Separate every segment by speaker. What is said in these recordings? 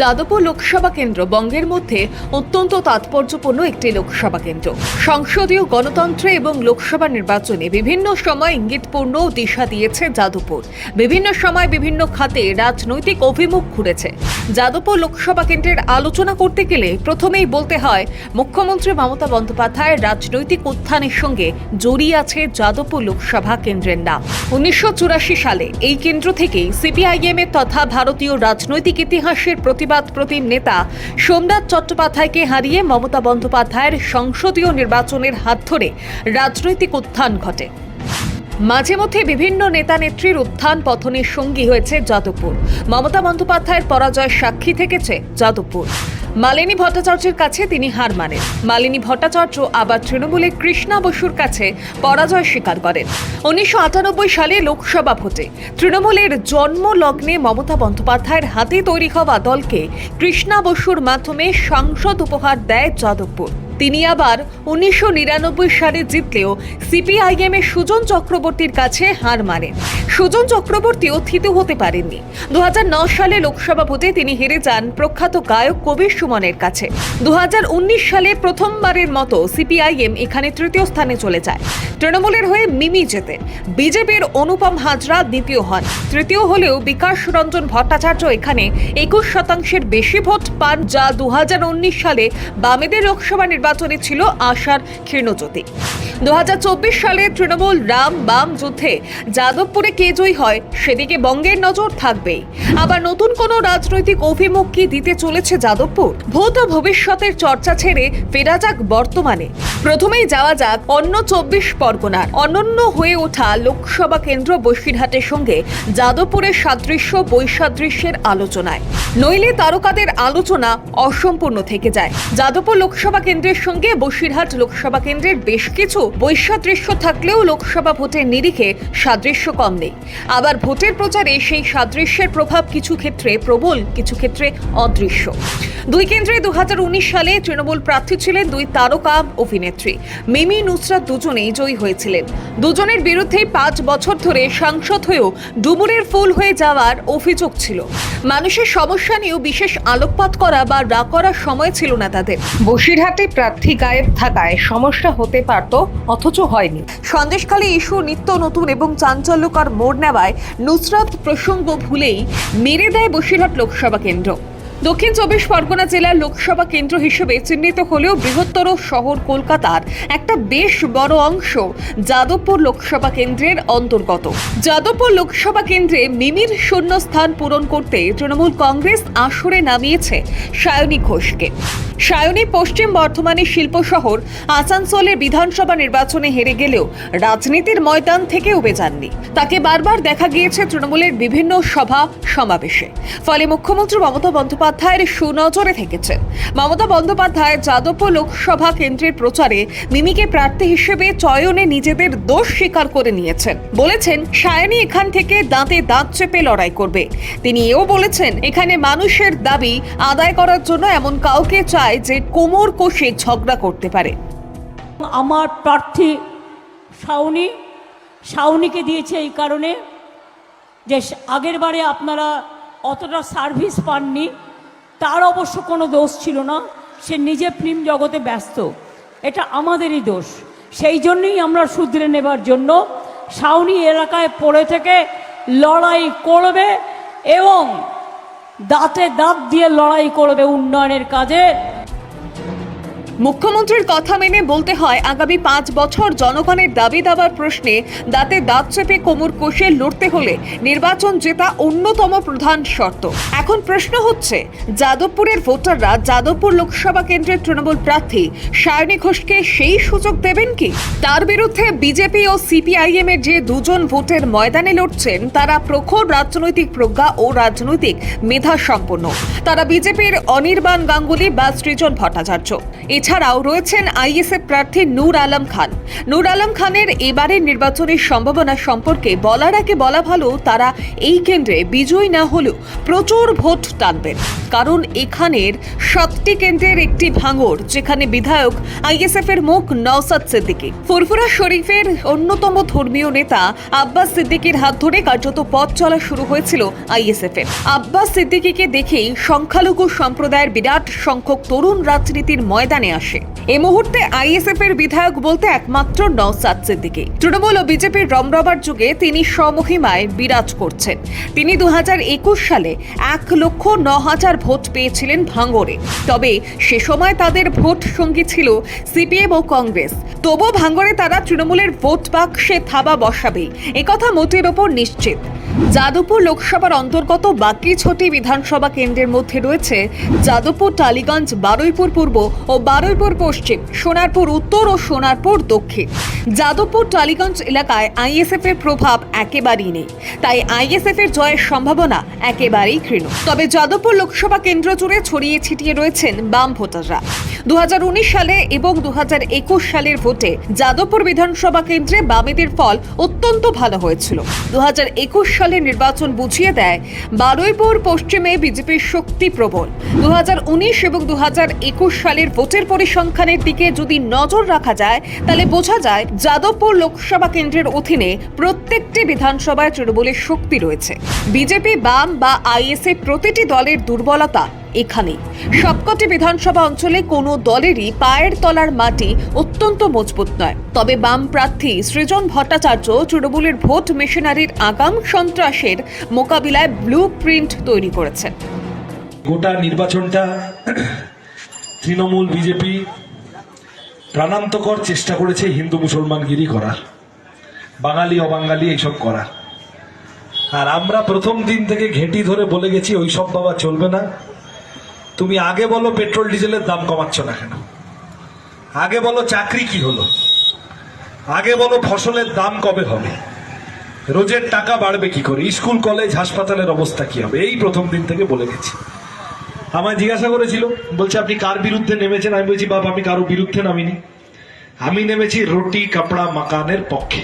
Speaker 1: যাদবপুর লোকসভা কেন্দ্র বঙ্গের মধ্যে অত্যন্ত তাৎপর্যপূর্ণ একটি লোকসভা কেন্দ্র। সংসদীয় গণতন্ত্রে এবং লোকসভা নির্বাচনে বিভিন্ন সময় ইঙ্গিতপূর্ণ দিশা দিয়েছে যাদবপুর। বিভিন্ন সময় বিভিন্ন খাতে রাজনৈতিক অভিমুখ ঘুরেছে। যাদবপুর লোকসভা কেন্দ্রের আলোচনা করতে গেলে প্রথমেই বলতে হয়, মুখ্যমন্ত্রী মমতা বন্দ্যোপাধ্যায়ের রাজনৈতিক উত্থানের সঙ্গে জড়িয়ে আছে যাদবপুর লোকসভা কেন্দ্রের নাম। উনিশশো চুরাশি সালে এই কেন্দ্র থেকেই সিপিআইএম এর তথা ভারতীয় রাজনৈতিক ইতিহাসের প্রতিবাদ প্রতিম নেতা সোমনাথ চট্টোপাধ্যায়কে হারিয়ে মমতা বন্দ্যোপাধ্যায়ের সংসদীয় নির্বাচনের হাত ধরে রাজনৈতিক উত্থান ঘটে। মাঝে মধ্যে বিভিন্ন নেতা নেত্রীর উত্থান পথনের সঙ্গী হয়েছে যাদবপুর। মমতা বন্দ্যোপাধ্যায়ের পরাজয় সাক্ষী থেকেছে যাদবপুর। মালিনী ভট্টাচার্যের কাছে তিনি হার মানেন। মালিনী ভট্টাচার্য আবার তৃণমূলে কৃষ্ণা বসুর কাছে পরাজয় স্বীকার করেন। উনিশশো আটানব্বই সালে লোকসভা ভোটে তৃণমূলের জন্মলগ্নে মমতা বন্দ্যোপাধ্যায়ের হাতে তৈরি হওয়া দলকে কৃষ্ণা বসুর মাধ্যমে সাংসদ উপহার দেয় যাদবপুর। তিনি আবার উনিশশো নিরানব্বই সালে জিতলেও সিপিআইএম এর সুজন চক্রবর্তীর কাছে হার মানেন সুজন চক্রবর্তীও থিতু হতে পারেননি। দু সালে লোকসভা ভোটে তিনি হেরে যান প্রখ্যাত গায়ক কবির সুমনের কাছে। দুহাজার উনিশ সালে প্রথমবারের মতো সিপিআইএম এখানে তৃতীয় স্থানে চলে যায়। তৃণমূলের হয়ে মিমি জেতেন বিজেপির অনুপম হাজরা দ্বিতীয় হন। তৃতীয় হলেও বিকাশ রঞ্জন ভট্টাচার্য এখানে একুশ শতাংশের বেশি ভোট পান যা দু হাজার উনিশ সালে বামেদের লোকসভা নির্বাচনে ছিল আশার ক্ষীর্ণজ্যোতি দু সালে তৃণমূল রাম বাম যুদ্ধে যাদবপুরে কে জয়ী হয় সেদিকে বঙ্গের নজর থাকবেই। আবার নতুন কোনো রাজনৈতিক অভিমুখ কি দিতে চলেছে যাদবপুর? ভূত ভবিষ্যতের চর্চা ছেড়ে ফেরা যাক বর্তমানে। প্রথমেই যাওয়া যাক অন্য চব্বিশ পরগনার। অনন্য হয়ে ওঠা লোকসভা কেন্দ্র বসিরহাটের সঙ্গে যাদবপুরের সাদৃশ্য বৈসাদৃশ্যের আলোচনায়। নইলে তারকাদের আলোচনা অসম্পূর্ণ থেকে যায়। যাদবপুর লোকসভা কেন্দ্রের সঙ্গে বসিরহাট লোকসভা কেন্দ্রের বেশ কিছু বৈসাদৃশ্য থাকলেও লোকসভা ভোটের নিরিখে সাদৃশ্য কম নেই। আবার ভোটের প্রচারে সেই সাদৃশ্যের প্রভাব কিছু ক্ষেত্রে প্রবল, কিছু ক্ষেত্রে অদৃশ্য। দুই কেন্দ্রে দু সালে তৃণমূল প্রার্থী ছিলেন দুই তারকা অভিনেত্রী। মিমি নুসরাত দুজনেই জয়ী হয়েছিলেন। দুজনের বিরুদ্ধেই পাঁচ বছর ধরে সাংসদ হয়েও ডুমুরের ফুল হয়ে যাওয়ার অভিযোগ ছিল। মানুষের সমস্যা নিয়েও বিশেষ আলোকপাত করা বা রা করার সময় ছিল না তাদের। বসিরহাটে প্রার্থী গায়েব থাকায় সমস্যা হতে পারত, অথচ হয়নি। সন্দেশখালী ইস্যু, নিত্য নতুন এবং চাঞ্চল্যকর মোড় নেওয়ায় নুসরাত প্রসঙ্গ ভুলেই মেরে দেয় বসিরহাট লোকসভা কেন্দ্র। দক্ষিণ চব্বিশ পরগনা জেলার লোকসভা কেন্দ্র হিসেবে চিহ্নিত হলেও বৃহত্তর শহর কলকাতার একটা বেশ বড় অংশ যাদবপুর লোকসভা কেন্দ্রের অন্তর্গত। যাদবপুর লোকসভা কেন্দ্রে মিমির শূন্য স্থান পূরণ করতে তৃণমূল কংগ্রেস আসরে নামিয়েছে সায়নী ঘোষকে। সায়নী পশ্চিম বর্ধমানের শিল্প শহর আসানসোলের বিধানসভা নির্বাচনে হেরে গেলেও রাজনীতির ময়দান থেকে উবে যাননি। তাকে বারবার দেখা গিয়েছে তৃণমূলের বিভিন্ন সভা সমাবেশে। ফলে মুখ্যমন্ত্রী মমতা বন্দ্যোপাধ্যায়ের সুনজরে থেকেছে। মমতা বন্দ্যোপাধ্যায় যাদবপুর লোকসভা কেন্দ্রের প্রচারে মিমিকে প্রার্থী হিসেবে চয়নে নিজেদের দোষ স্বীকার করে নিয়েছেন। বলেছেন, সায়নী এখান থেকে দাঁতে দাঁত চেপে লড়াই করবে। তিনি এও বলেছেন, এখানে মানুষের দাবি আদায় করার জন্য এমন কাউকে চায় যে কোমর কষে ঝগড়া করতে পারে।
Speaker 2: আমার প্রার্থী শাওনি শাওনিকে দিয়েছে এই কারণে যে আগের বারে আপনারা অতটা সার্ভিস পাননি। তার অবশ্য কোনো দোষ ছিল না, সে নিজে ফিল্ম জগতে ব্যস্ত। এটা আমাদেরই দোষ। সেই জন্যই আমরা শুধরে নেবার জন্য শাওনি এলাকায় পড়ে থেকে লড়াই করবে এবং দাঁতে দাঁত দিয়ে লড়াই করবে উন্নয়নের কাজে।
Speaker 1: মুখ্যমন্ত্রীর কথা মেনে বলতে হয়, আগামী পাঁচ বছর জনগণের দাবি দাবার প্রশ্নে দাঁতে দাঁত চেপে কোমর কষে লড়তে হলে নির্বাচন জেতা অন্যতম প্রধান শর্ত। এখন প্রশ্ন হচ্ছে, যাদবপুরের ভোটাররা যাদবপুর লোকসভা কেন্দ্রের তৃণমূল প্রার্থী সায়নী ঘোষকে সেই সুযোগ দেবেন কি? তার বিরুদ্ধে বিজেপি ও সিপিআইএম এর যে দুজন ভোটের ময়দানে লড়ছেন, তারা প্রখর রাজনৈতিক প্রজ্ঞা ও রাজনৈতিক মেধা সম্পন্ন। তারা বিজেপির অনির্বাণ গাঙ্গুলি বা সৃজন ভট্টাচার্য। এছাড়াও রয়েছেন আইএসএফ প্রার্থী নূর আলম খান। নূর আলম খানের এবারের নির্বাচনের সম্ভাবনা সম্পর্কে বলার আগে বলা ভালো, তারা এই কেন্দ্রে বিজয়ী না হলেও প্রচুর ভোট টানবেন। কারণ এখানের সাতটি কেন্দ্রের একটি ভাঙর যেখানে বিধায়ক আইএসএফ এর মুখ নওসাদ সিদ্দিকী। ফুরফুরা শরীফের অন্যতম ধর্মীয় নেতা আব্বাস সিদ্দিকীর হাত ধরে কার্যত পথ চলা শুরু হয়েছিল আইএসএফ এর আব্বাস সিদ্দিকীকে দেখেই সংখ্যালঘু সম্প্রদায়ের বিরাট সংখ্যক তরুণ রাজনীতির ময়দানে আসে। এই মুহূর্তে আইএসএফ এর বিধায়ক বলতে একমাত্র নওসাদ সিদ্দিকী তৃণমূল ও বিজেপির রমরবার যুগে তিনি স্বমহিমায় বিরাজ করছেন। তিনি দু সালে এক লক্ষ ন হাজার ভোট পেয়েছিলেন ভাঙরে তবে সে সময় তাদের ভোট সঙ্গী ছিল সিপিএম ও কংগ্রেস। তবু ভাঙরে তারা তৃণমূলের ভোট বাক্সে থাবা বসাবেই। একথা মোটের ওপর নিশ্চিত। যাদবপুর লোকসভার অন্তর্গত বাকি ছটি বিধানসভা কেন্দ্রের মধ্যে রয়েছে যাদবপুর, টালিগঞ্জ, বারুইপুর পূর্ব ও বারুইপুর পশ্চিম, সোনারপুর উত্তর ও সোনারপুর দক্ষিণ। যাদবপুর টালিগঞ্জ এলাকায় আইএসএফ এর প্রভাব একেবারেই নেই। তাই আইএসএফ এর জয়ের সম্ভাবনা একেবারেই ক্ষীণ। তবে যাদবপুর লোকসভা কেন্দ্র জুড়ে ছড়িয়ে ছিটিয়ে রয়েছেন বাম ভোটাররা। দুহাজার উনিশ সালে এবং দুহাজার একুশ সালের ভোটে যাদবপুর বিধানসভা কেন্দ্রে বামেদের ফল অত্যন্ত ভালো হয়েছিল। দু সালের নির্বাচন বুঝিয়ে দেয় বারুইপুর পশ্চিমে বিজেপির শক্তি প্রবল। দু হাজার উনিশ এবং দু হাজার একুশ সালের ভোটের পরিসংখ্যানের দিকে যদি নজর রাখা যায়, তাহলে বোঝা যায় যাদবপুর লোকসভা কেন্দ্রের অধীনে প্রত্যেকটি বিধানসভায় তৃণমূলের শক্তি রয়েছে। বিজেপি, বাম বা আইএসএ প্রতিটি দলের দুর্বলতা এখানে সবকটি বিধানসভা অঞ্চলে কোনো দলেরই পায়ের তলার মাটি অত্যন্ত মজবুত নয়। তবে বাম প্রার্থী সৃজন ভট্টাচার্য তৃণমূলের ভোট মেশিনারির আগাম সন্ত্রাসের মোকাবিলায় ব্লু প্রিন্ট তৈরি করেছেন।
Speaker 3: গোটা নির্বাচনটা তৃণমূল বিজেপি প্রাণান্তকর চেষ্টা করেছে হিন্দু মুসলমানগিরি করার। বাঙালি, অবাঙালি এইসব করার আর আমরা প্রথম দিন থেকে ঘেঁটি ধরে বলে গেছি ওই সব বাবা চলবে না। তুমি আগে বলো পেট্রোল, ডিজেলের দাম কমাচ্ছ না কেন? আগে বলো চাকরি কি হলো? আগে বলো ফসলের দাম কবে হবে? রোজের টাকা বাড়বে কি করে? স্কুল, কলেজ, হাসপাতালের অবস্থা কি হবে? এই প্রথম দিন থেকে বলে গেছি। আমায় জিজ্ঞাসা করেছিল, বলছে, আপনি কার বিরুদ্ধে নেমেছেন? আমি বলছি বাবা আমি কারও বিরুদ্ধে নামিনি। আমি নেমেছি রুটি, কাপড়া, মাকানের পক্ষে।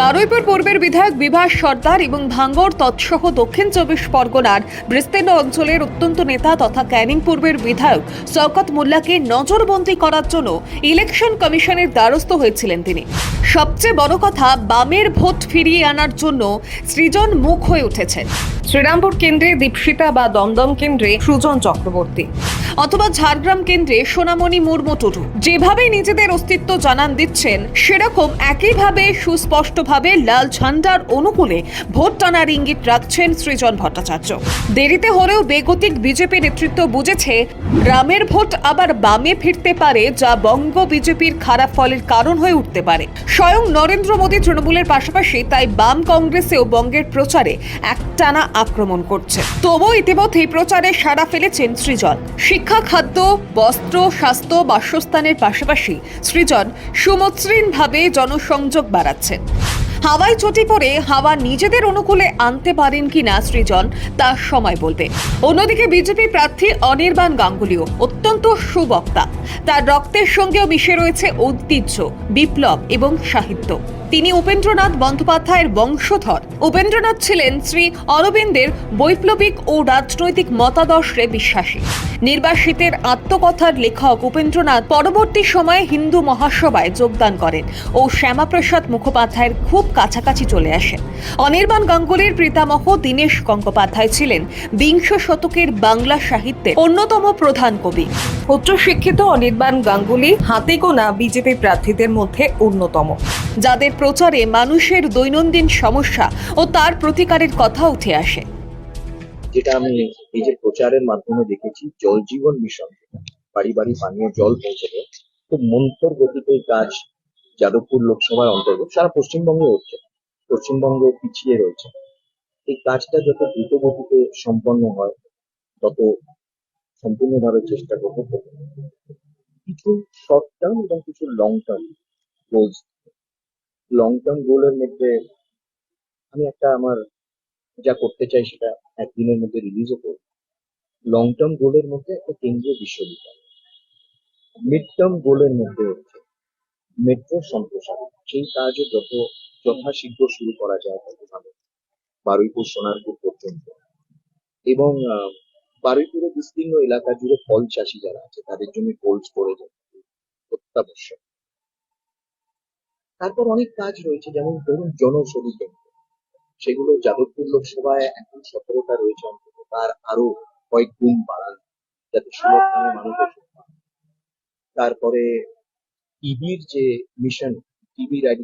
Speaker 1: বারুইপুর পূর্বের বিধায়ক বিভাস সর্দার এবং ভাঙ্গর তৎসহ দক্ষিণ চব্বিশ পরগনার বিস্তীর্ণ অঞ্চলের অত্যন্ত নেতা তথা ক্যানিং পূর্বের বিধায়ক শওকত মোল্লাকে নজরবন্দি করার জন্য ইলেকশন কমিশনের দ্বারস্থ হয়েছিলেন তিনি। সবচেয়ে বড় কথা, বামের ভোট ফিরিয়ে আনার জন্য সৃজন মুখ হয়ে উঠেছেন। শ্রীরামপুর কেন্দ্রে দীপশিতা বা দমদম কেন্দ্রে সুজন চক্রবর্তী অথবা ঝাড়গ্রাম কেন্দ্রে সোনামণি মুর্মু টুডু। যেভাবে নিজেদের অস্তিত্ব জানান দিচ্ছেন, সেরকম একইভাবে সুস্পষ্টভাবে লাল ঝান্ডার অনুকূলে ভোট টানার ইঙ্গিত রাখছেন সৃজন ভট্টাচার্য। দেরিতে হলেও বেগতিক বিজেপি নেতৃত্ব বুঝেছে, গ্রামের ভোট আবার বামে ফিরতে পারে, যা বঙ্গ বিজেপির খারাপ ফলের কারণ হয়ে উঠতে পারে। স্বয়ং নরেন্দ্র মোদী তৃণমূলের পাশাপাশি তাই বাম কংগ্রেসেও বঙ্গের প্রচারে একটানা আক্রমণ করছে। তবুও ইতিমধ্যেই প্রচারে সাড়া ফেলেছেন সৃজন। শিক্ষা, খাদ্য, বস্ত্র, স্বাস্থ্য, বাসস্থানের পাশাপাশি সৃজন সুমসৃণভাবে জনসংযোগ বাড়াচ্ছেন। হাওয়ায় চটি পরে হাওয়া নিজেদের অনুকূলে আনতে পারেন কিনা সৃজন, তা সময় বলবে। অন্যদিকে বিজেপি প্রার্থী অনির্বাণ গাঙ্গুলিও অত্যন্ত সুবক্তা। তার রক্তের সঙ্গেও মিশে রয়েছে ঐতিহ্য, বিপ্লব এবং সাহিত্য। তিনি উপেন্দ্রনাথ বন্দ্যোপাধ্যায়ের বংশধর। উপেন্দ্রনাথ ছিলেন শ্রী অরবিন্দের বৈপ্লবিক ও রাজনৈতিক মতাদর্শে বিশ্বাসী। নির্বাসিতের আত্মকথার লেখক উপেন্দ্রনাথ পরবর্তী সময়ে হিন্দু মহাসভায় যোগদান করেন ও শ্যামাপ্রসাদ মুখোপাধ্যায়ের খুব কাছাকাছি চলে আসেন। অনির্বাণ গাঙ্গুলির পিতামহ দীনেশ গঙ্গোপাধ্যায় ছিলেন বিংশ শতকের বাংলা সাহিত্যের অন্যতম প্রধান কবি। উচ্চশিক্ষিত অনির্বাণ গাঙ্গুলি হাতে গোনা বিজেপি প্রার্থীদের মধ্যে অন্যতম। যাদের প্রচারে মানুষের দৈনন্দিন সমস্যা ও তার প্রতিকারের কথা উঠে আসে।
Speaker 4: যেটা আমি নিজের প্রচারের মাধ্যমে দেখেছি, জল জীবন মিশন বাড়ি বাড়ি পানীয় জল পৌঁছে দেয় খুব মন্থর গতিতে এই কাজ যাদবপুর লোকসভার অন্তর্গত, সারা পশ্চিমবঙ্গে হচ্ছে, পশ্চিমবঙ্গ পিছিয়ে রয়েছে। এই কাজটা যত দ্রুত গতিতে সম্পন্ন হয়, তত সম্পূর্ণভাবে চেষ্টা করব। কিছু শর্ট টার্ম এবং কিছু long term goals long term গোলের মধ্যে আমি একটা আমার যা করতে চাই সেটা একদিনের মধ্যে রিলিজও করব। লং টার্ম গোলের মধ্যে একটা কেন্দ্রীয় বিশ্ববিদ্যালয়। মিড টার্ম গোলের মধ্যে হচ্ছে মেট্রো সম্প্রসারণ। সেই কাজও যত, যথাশীঘ্র শুরু করা যায় তত ভালো। বারুইপুর, সোনারপুর পর্যন্ত। এবং বারুইপুরের বিস্তীর্ণ এলাকা জুড়ে ফল চাষি যারা আছে, তাদের জন্য কোল্ড স্টোরেজ অত্যাবশ্যক। তারপর অনেক কাজ রয়েছে, যেমন ধরুন জনৌষধি কেন্দ্র। সেগুলো যাদবপুর লোকসভায় এখন সতেরোটা রয়েছে অন্তত, তার আরও কয়েক গুণ বাড়ান যাতে সুলভ মানুষ। তারপরে টিবির যে মিশন টিবি এর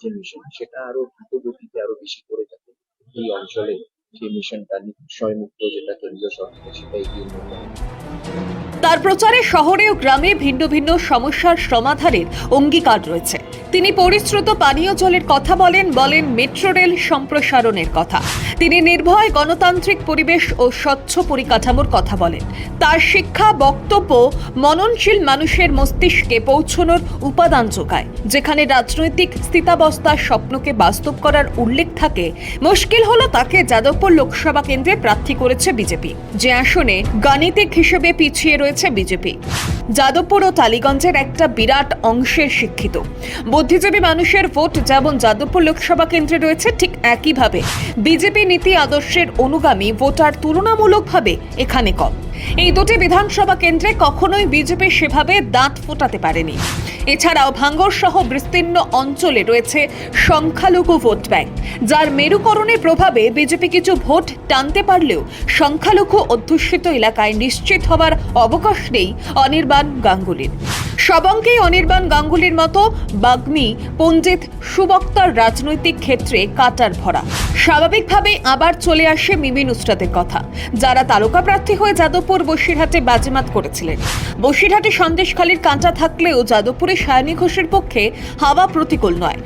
Speaker 4: যে মিশন, সেটা আরও দ্রুত গতিতে আরও বেশি করে যাতে এই অঞ্চলে সেই মিশনটা নিশ্চয় মুক্ত যেটা কেন্দ্রীয় সরকার সেটা এগিয়ে
Speaker 1: তার প্রচারে শহরে ও গ্রামে ভিন্ন ভিন্ন সমস্যার সমাধানের অঙ্গীকার রয়েছে। তিনি পরিশ্রুত পানীয় জলের কথা বলেন বলেন মেট্রো রেল সম্প্রসারণের কথা। তিনি নির্ভয় গণতান্ত্রিক পরিবেশ ও স্বচ্ছ পরিকাঠামোর কথা বলেন। তার শিক্ষা, বক্তব্য মননশীল মানুষের মস্তিষ্কে পৌঁছনোর উপাদান যোগায়, যেখানে রাজনৈতিক স্থিতাবস্থার স্বপ্নকে বাস্তব করার উল্লেখ থাকে। মুশকিল হলো তাকে যাদবপুর লোকসভা কেন্দ্রে প্রার্থী করেছে বিজেপি, যে আসনে গাণিতিক হিসেবে পিছিয়ে রয়েছে বিজেপি। যাদবপুর ও টালিগঞ্জের একটা বিরাট অংশের শিক্ষিত। বুদ্ধিজীবী মানুষের ভোট যেমন যাদবপুর লোকসভা কেন্দ্রে রয়েছে, ঠিক একইভাবে বিজেপি নীতি আদর্শের অনুগামী ভোটার তুলনামূলকভাবে এখানে কম। এই দুটি বিধানসভা কেন্দ্রে কখনোই বিজেপি সেভাবে দাঁত ফোটাতে পারেনি। এছাড়াও ভাঙ্গর সহ বিস্তীর্ণ অঞ্চলে রয়েছে সংখ্যালঘু ভোট ব্যাংক, যার মেরুকরণের প্রভাবে বিজেপি কিছু ভোট টানতে পারলেও সংখ্যালঘু অধ্যুষিত এলাকায় নিশ্চিত হবার অবকাশ নেই অনির্বাণ গাঙ্গুলির। সবঙ্কেই অনির্বাণ গাঙ্গুলির মতো বাগ্মী পণ্ডিত সুবক্তার রাজনৈতিক ক্ষেত্রে কাটার ভরা। স্বাভাবিকভাবে আবার চলে আসে মিমি নুসরাতের কথা, যারা তারকা প্রার্থী হয়ে যাদবপুর বসিরহাটে বাজিমাত করেছিলেন। বসিরহাটে সন্দেশখালীর কাঁটা থাকলেও যাদবপুরে সায়নী ঘোষের পক্ষে হাওয়া প্রতিকূল নয়।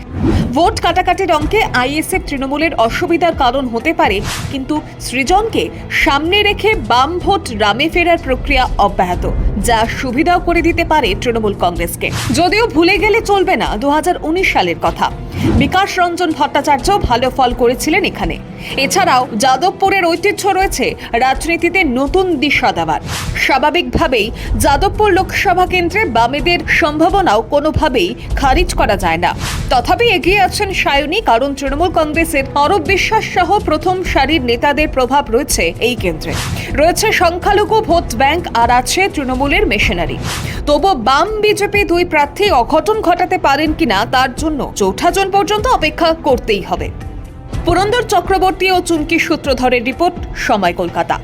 Speaker 1: ভোট কাটাকাটির অঙ্কে আইএসএফ তৃণমূলের অসুবিধার কারণ হতে পারে, কিন্তু সৃজনকে সামনে রেখে বাম ভোট রামে ফেরার প্রক্রিয়া অব্যাহত, যা সুবিধাও করে দিতে পারে তৃণমূল কংগ্রেসকে। যদিও ভুলে গেলে চলবে না দু হাজার উনিশ সালের কথা। বিকাশ রঞ্জন ভট্টাচার্য ভালো ফল করেছিলেন এখানে। এছাড়াও যাদবপুরের ঐতিহ্য রয়েছে রাজনীতিতে নতুন দিশা দেওয়ার। স্বাভাবিকভাবেই যাদবপুর লোকসভা কেন্দ্রে বামেদের সম্ভাবনাও কোনোভাবেই খারিজ করা যায় না। তথাপি এগিয়ে আছেন সায়নী, কারণ তৃণমূল কংগ্রেসের অরব বিশ্বাস সহ প্রথম সারির নেতাদের প্রভাব রয়েছে এই কেন্দ্রে। রয়েছে সংখ্যালঘু ভোট ব্যাংক আর আছে তৃণমূলের মেশিনারি। তবু বাম বিজেপি দুই প্রার্থী অঘটন ঘটাতে পারেন কিনা তার জন্য চৌঠা জন পর্যন্ত অপেক্ষা করতেই হবে। পুরন্দর চক্রবর্তী ও চুমকি সূত্রধরের রিপোর্ট, সময় কলকাতা।